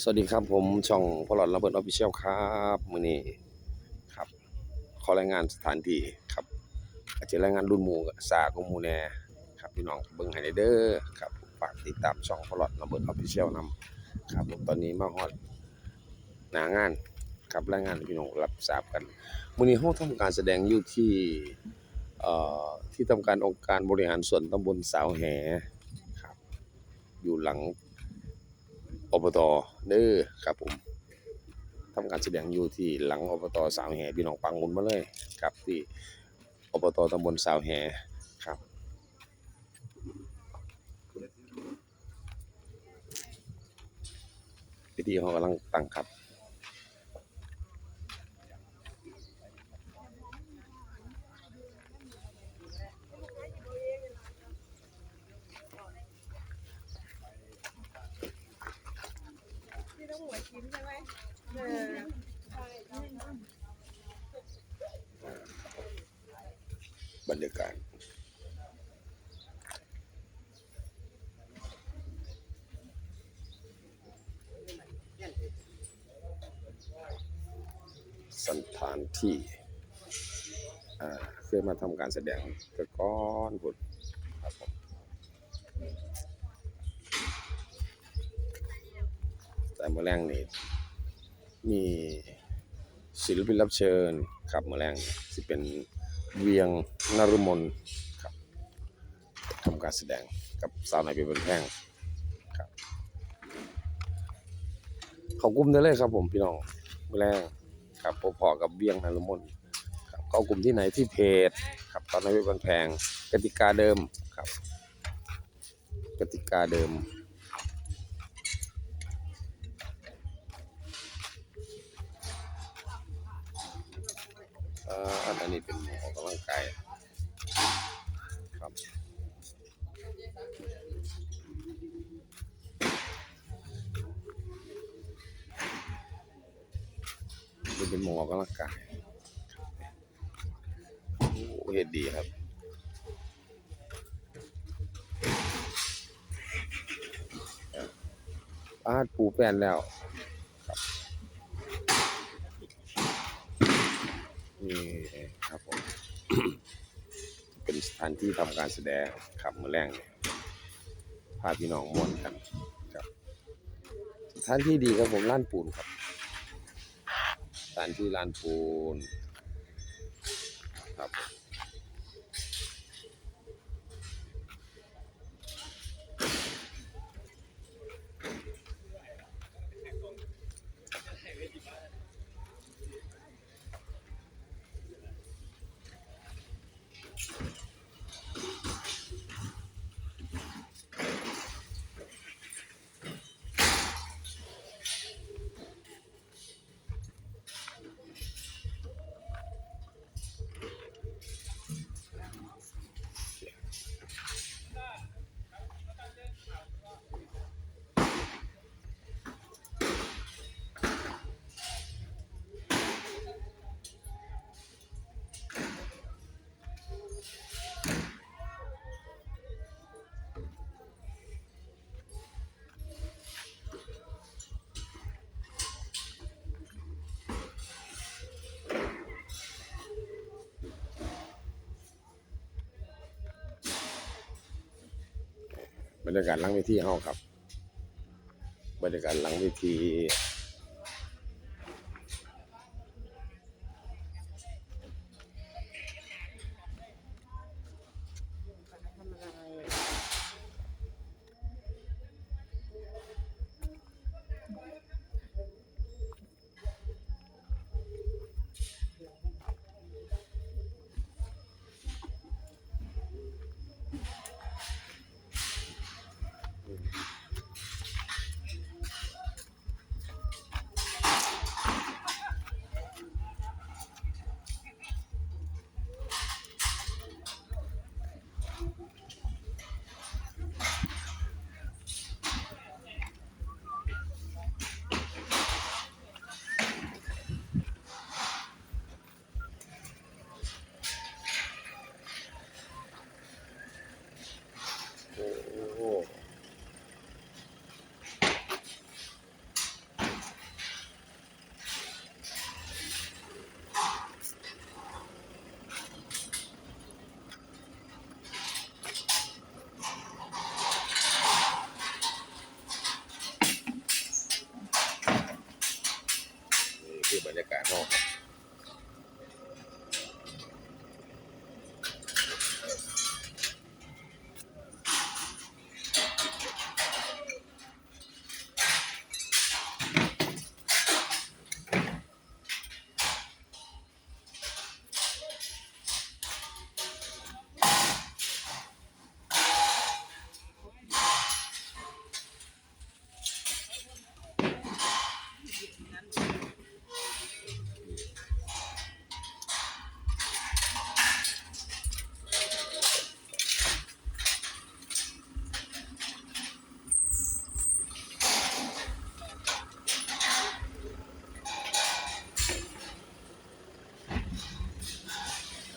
สวัสดีครับผมช่องพลอดระเบิดออฟฟิเชียลครับมือนี้ครับ ขอรายงานสถานที่ครับ อาจจะรายงานรุ่นหมู่กับสาของมูแน่ครับพี่น้องเบิ่งได้เด้อครับฝากติดตามช่องพลอดระเบิดออฟฟิเชียลนำครับผมตอนนี้มาฮอดหน้างานครับรายงานพี่น้องรับทราบกันมือนี้เฮาทำการแสดงอยู่ที่เอ่อที่ทำการองค์การบริหารส่วนตำบลสาวแหครับ อยู่หลัง อบตเด้อครับผมทำการแสดงอยู่ที่หลังอบตสาวแห่พี่น้องปังมุนมาเลยครับที่อบตตำบลสาวแห่ครับพิธีเขากำลังตั้งครับ ที่ต้องหัวชิ้น ใช่ไหมเออบรรยากาศสถานที่ อ่าเพื่อมาทำการแสดงแตะก้อนพุด มื่อแรงนี่มีศิลปินรับเชิญครับเมื่อแรงสิเป็นเวียงนรุมนครับทำการแสดงกับสาวไหนเป็นแพงครับเขากลุ่มได้เลยครับผมพี่น้องเมื่อแรงครับพอๆกับเวียงนรุมนครับเข้ากลุ่มที่ไหนที่เพจครับตอนนี้เป็นแพงกติกาเดิมครับ กติกาเดิม อ่ออันนี้เป็นออกกำลังกายครับนี่เป็นหมอกกำลังกายโอ้เฮ็ดดีครับอาดปูแป้นแล้วครับนี่ครับผม เป็น สถานที่ทำการแสดงครับมือแรงเนี่ยพาพี่น้องม่วนกันครับสถานที่ดีครับผมล้านปูนครับสถานที่ล้านปูน บรรยากาศหลังเวทีเฮาครับ บรรยากาศหลังเวที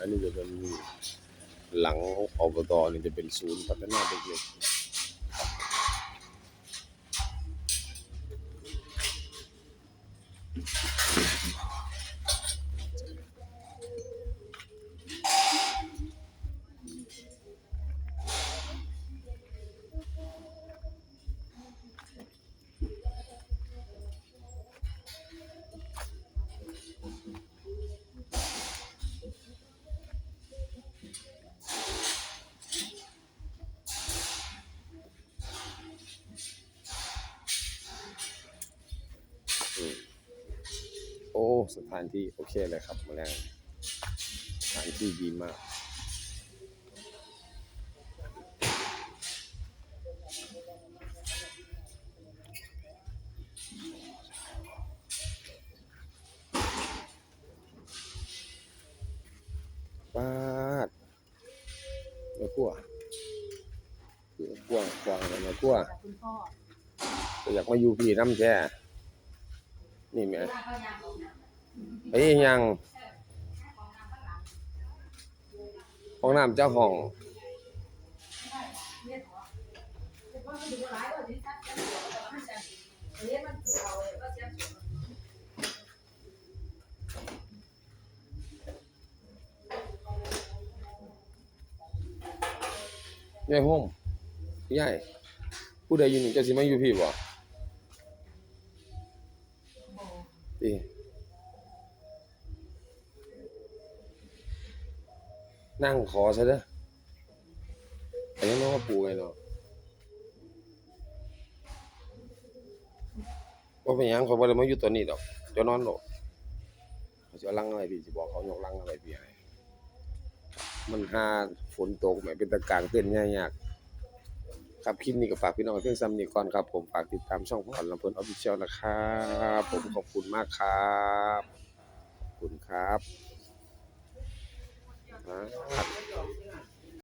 นนี้จะเป็นหลังอบตนี่จะเป็นศูนย์พัฒนาเด็ก สถานที่โอเคเลยครับแมลงสถานที่ดีมากปาดเนื้อกั้วเนื้อกั้วกวางเนื้อกั้วอก็อยากมาอยู่พี่น้ำแท้นี่แหม ไปยังห้องน้ำเจ้าห้องยายห้องยายผู้ใดอยู่นี่จะสิมาอยู่พี่บ่ติ นั่งขอซะเด้ออันนี้น้องมาปูไงเนาะว่าเป็นหยังเขาบ่ได้มาอยู่ตัวนี้ดอกเจะนอนโลดเขาจะลังอะไรพี่สิบอกเขายกลังอะไรพี่ให้มันหาฝนตกแหมเป็นตะกางเต้นยากยากครับคลิปนี้ก็ฝากพี่น้องเพียงซ้ำนี้ก่อนครับผมฝากติดตามช่องพรลำเพลินออฟฟิเชียลนะครับ ผมขอบคุณมากครับขอบคุณครับ Alright.